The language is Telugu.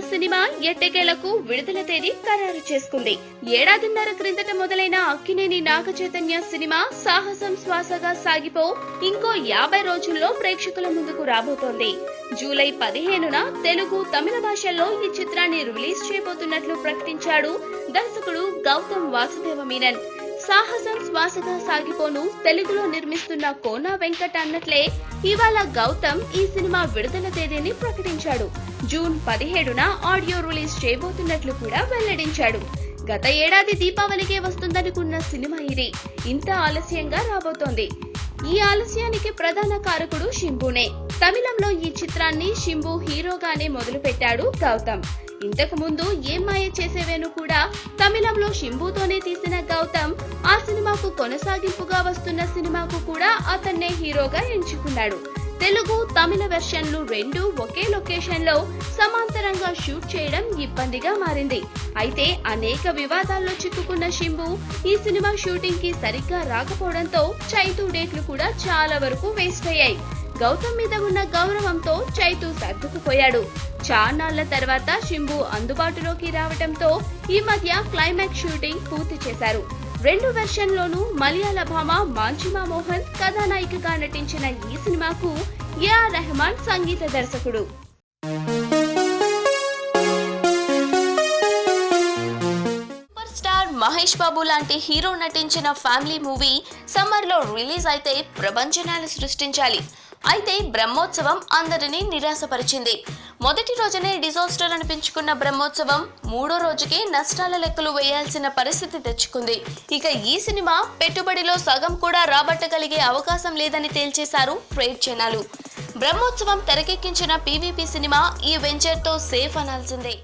సినిమా ఎట్టకేలకు విడుదల తేదీ ఖరారు చేసుకుంది. ఏడాదిన్నర క్రిందట మొదలైన అక్కినేని నాగ చైతన్య సినిమా సాహసం శ్వాసగా సాగిపో ఇంకో యాభై రోజుల్లో ప్రేక్షకుల ముందుకు రాబోతోంది. జూలై పదిహేనున తెలుగు తమిళ భాషల్లో ఈ చిత్రాన్ని రిలీజ్ చేయబోతున్నట్లు ప్రకటించాడు దర్శకుడు గౌతమ్ వాసుదేవ మీనన్. సాహసం శ్వాసగా సాగిపోను తెలుగులో నిర్మిస్తున్న కోనా వెంకట్ అన్నట్లే ఇవాళ గౌతమ్ ఈ సినిమా విడుదల తేదీని ప్రకటించాడు. జూన్ పదిహేడున ఆడియో రిలీజ్ చేయబోతున్నట్లు కూడా వెల్లడించాడు. గత ఏడాది దీపావళికే వస్తుందనుకున్న సినిమా ఇది. ఇంత ఆలస్యంగా రాబోతోంది. ఈ ఆలస్యానికి ప్రధాన కారకుడు శింబునే తమిళంలో ఈ చిత్రాన్ని శింబు హీరోగానే మొదలుపెట్టాడు గౌతమ్. ఇంతకు ముందు ఏం మాయ చేసేవేను కూడా తమిళంలో శింబుతోనే తీసిన గౌతమ్ ఆ సినిమాకు కొనసాగింపుగా వస్తున్న సినిమాకు కూడా అతన్నే హీరోగా ఎంచుకున్నాడు. తెలుగు తమిళ వెర్షన్లు రెండు ఒకే లొకేషన్లో సమాంతరంగా షూట్ చేయడం ఇబ్బందిగా మారింది. అయితే అనేక వివాదాల్లో చిక్కుకున్న శింబు ఈ సినిమా షూటింగ్కి సరిగ్గా రాకపోవడంతో చైతూ డేట్లు కూడా చాలా వరకు వేస్ట్ అయ్యాయి. గౌతమ్ మీద ఉన్న గౌరవంతో చైతు సర్దుకుపోయాడు. చాన్నాళ్ళ తర్వాత శింబు అందుబాటులోకి రావడంతో ఈ మధ్య క్లైమాక్స్ షూటింగ్ పూర్తి చేశారు. రెండు వెర్షన్లోనూ మలయాళ భామ మాంచిమా మోహన్ కథానాయికగా నటించిన ఈ సినిమాకు ఏఆర్ రెహమాన్ సంగీత దర్శకుడు. సూపర్ స్టార్ మహేష్ బాబు లాంటి హీరో నటించిన ఫ్యామిలీ మూవీ సమ్మర్లో రిలీజ్ అయితే ప్రపంచనాలు సృష్టించాలి. అయితే బ్రహ్మోత్సవం అందరినీ నిరాశపరిచింది. మొదటి రోజునే డిజాస్టర్ అనిపించుకున్న బ్రహ్మోత్సవం మూడో రోజుకే నష్టాల లెక్కలు వేయాల్సిన పరిస్థితి తెచ్చుకుంది. ఇక ఈ సినిమా పెట్టుబడిలో సగం కూడా రాబట్టగలిగే అవకాశం లేదని తేల్చేశారు ట్రేడ్ జనాలు బ్రహ్మోత్సవం తెరకెక్కించిన పీవీపీ సినిమా ఈ వెంచర్తో సేఫ్ అనాల్సిందే.